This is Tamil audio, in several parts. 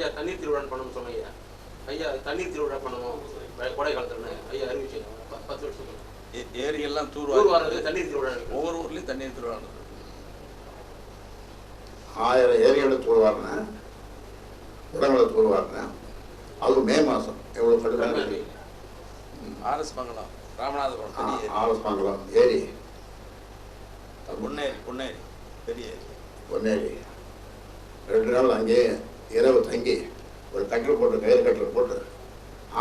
ஐயா தண்ணீர் திருவிழா பண்ணணும் சொன்னீங்க ஐயா. தண்ணீர் திருவிழா பண்ணணும். வ- கோடை காலத்துல ஐயா அறிவிச்சீங்க ப- பத்து வருஷத்துக்கு ஏரியெல்லாம் தூர்வாரி. தண்ணீர் திருவிழா. ஒவ்வொரு ஊர்லேயும் தண்ணீர் திருவிழா. ஆயிரம் ஏரிகளை தூர்வாரினேன் இடங்களை தூர்வாரினேன் அது மே மாதம் எவ்வளோ கடுமையான. ஆர்எஸ் மங்கலம் ராமநாதபுரம். ஆலஸ் மங்கலம் ஏரி. பொன்னேரி பொன்னேரி பெரிய ஏரி. பொன்னேரி ரெண்டு நாள் அங்கேயே இரவு தங்கி ஒரு கட்டில் போட்டு கயிறு கட்டில் போட்டு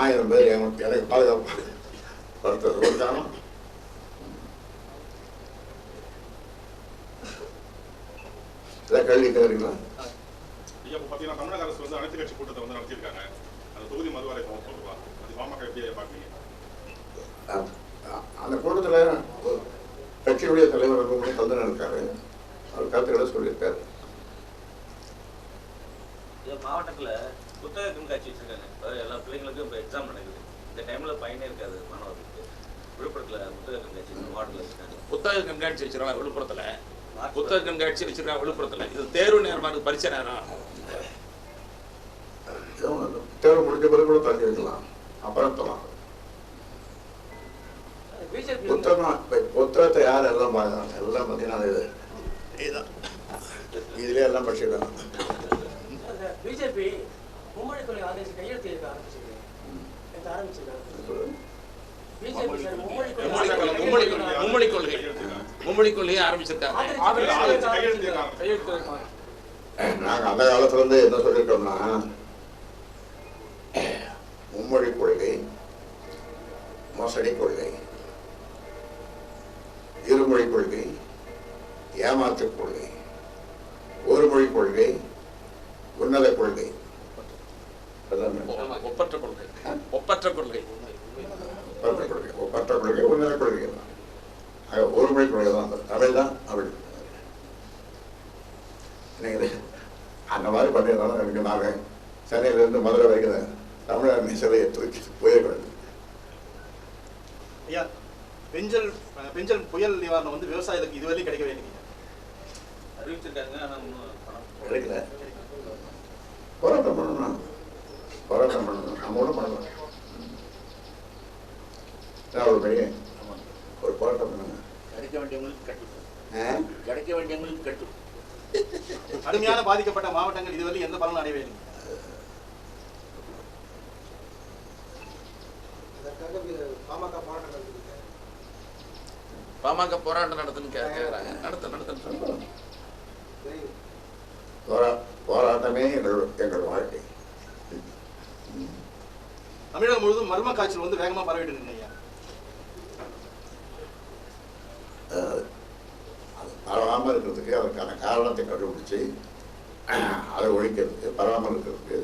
ஆயிரம் பேர் எனக்கு எனக்கு பாதுகாப்பு படுத்தது. ஒரு காலம் இதை கேள்வி கேட்குறீங்களா? தமிழக அரசு வந்து அனைத்து கட்சி கூட்டத்தை வந்து நடத்தியிருக்காங்க. அந்த தொகுதி மறுவரை சொல்லுவா அது பாமக எப்படி பார்க்குறீங்க அந்த கூட்டத்தில் கட்சியுடைய தலைவர் வந்து கலந்து இருக்காரு அவர் கருத்துக்களை சொல்லியிருக்காரு. மாவட்டத்தில் புத்தக கண்காட்சி வச்சிருக்காங்க. எல்லா பிள்ளைங்களுக்கும் இப்போ எக்ஸாம் நடக்குது. இந்த டைமில் பயனே இருக்காது மாணவர்களுக்கு. விழுப்புரத்தில் புத்தக கண்காட்சி மாவட்டத்தில் வச்சிருக்காங்க. புத்தக கண்காட்சி வச்சிருக்காங்க விழுப்புரத்துல. புத்தக கண்காட்சி வச்சிருக்காங்க விழுப்புரத்துல. இது தேர்வு நேரமா இருக்கு பரிசை நேரம். தேர்வு முடிஞ்ச பிறகு கூட தள்ளி வைக்கலாம். அப்புறம் தரலாம் புத்தகம் இப்ப புத்தகத்தை யார் எல்லாம் பார்க்குறாங்க எல்லாம் பார்த்தீங்கன்னா இது இதுதான். இதுலேயே எல்லாம் படிச்சுக்கலாம் பிஜேபி மும்மொழி கொள்கை ஆதரிச்சு கையெழுத்து இருக்க ஆரம்பிச்சிருக்கு. எடுத்து ஆரம்பிச்சிருக்காங்க பிஜேபி சார் மும்மொழி கொள்கை மும்மொழி கொள்கை. மும்மொழி கொள்கை. மும்மொழி கொள்கையை ஆரம்பிச்சிருக்காங்க. நாங்கள் அந்த காலத்துல இருந்து என்ன சொல்லிட்டோம்னா மும்மொழி கொள்கை மோசடி கொள்கை இருமொழி கொள்கை ஏமாற்று கொள்கை ஒரு மொழி கொள்கை உன்னத கொள்கை. ஒப்பற்ற கொள்கை. ஒப்பற்ற கொள்கை. ஒப்பற்ற கொள்கை. ஒப்பற்ற கொள்கை உன்னத கொள்கை. தான் ஒரு மொழி கொள்கை தான். தமிழ் தான் இன்னைக்கு அந்த மாதிரி பண்ணியிருந்தாலும் எனக்கு நாங்கள் சென்னையிலேருந்து மதுரை வரைக்கும் தமிழர் சிலையை தூக்கி போயிருக்கணும் ஐயா பெஞ்சல் பெஞ்சல் புயல் நிவாரணம் வந்து விவசாயிகளுக்கு இதுவரையும் கிடைக்கவே இல்லைங்க. அறிவிச்சிருக்காங்க ஆனால் இன்னும் பணம் கிடைக்கல. போராட்டம் பண்ணணும் போராட்டம் பண்ணணும். நம்ம கூட பண்ணலாம் நான் ஒரு பையன். ஒரு போராட்டம் பண்ணுங்க. கிடைக்க வேண்டியவங்களுக்கு கட்டும் ஆ? கிடைக்க வேண்டியவங்களுக்கு கட்டும் கடுமையான பாதிக்கப்பட்ட மாவட்டங்கள் இதுவரையும் எந்த பலனும் அடையவே இல்லைங்க பாமக போராட்டம் நடத்திருக்கு பாமக போராட்டம் நடத்துன்னு கே- கேக்குறாங்க. நடத்த நடத்த. போரா போராட்டமே எங்கள் எங்கள் வாழ்க்கை. தமிழகம் முழுவதும் மர்ம காய்ச்சல் வந்து வேகமா பரவிட்டு அஹ், அது பரவாமல் இருக்கிறதுக்கு அதற்கான காரணத்தை கண்டுபிடிச்சி அதை ஒழிக்கிறதுக்கு பரவாமல் இருக்கிறதுக்கு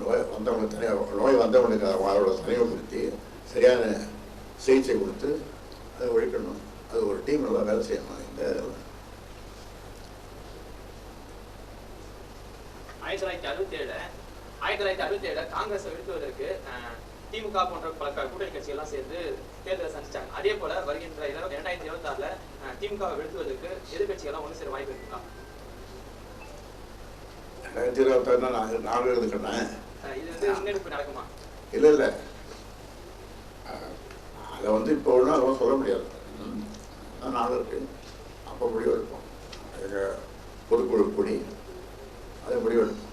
நோய் வந்தவங்களுக்கு தனியாக நோய் வந்தவனுக்கு அவரோட தனிமைப்படுத்தி சரியான சிகிச்சை கொடுத்து அதை ஒழிக்கணும். அது ஒரு டீம் நல்லா வேலை செய்யணும் இந்த ஆயிரத்தி தொள்ளாயிரத்தி அறுபத்தி ஏழு ஆயிரத்தி தொள்ளாயிரத்தி அறுபத்தி ஏழு காங்கிரஸை வீழ்த்துவதற்கு திமுக போன்ற பல கூட்டணி கட்சிகள்லாம் சேர்ந்து தேர்தலை சந்திச்சாங்க. அதே போல வருகின்ற இர- இரண்டாயிரத்தி இருபத்தி ஆறுல திமுகவை வீழ்த்துவதற்கு எதிர்கட்சிகள்லாம் ஒன்று சேர வாய்ப்பு இருக்குங்களா ரெண்டாயிரத்தி இருபத்தாறு நான் நாலு எழுதுக்கிறேன் அஹ், இது வந்து முன்னெடுப்பு நடக்குமா? இல்லை இல்லை. அதை வந்து இப்போ ஒன்றும் அதெல்லாம் சொல்ல முடியாது. ம். இன்னும் நாள் இருக்கு. அப்போ முடிவெடுப்போம். எங்கள் பொதுக்குழு கூடி அதை முடிவெடுப்போம்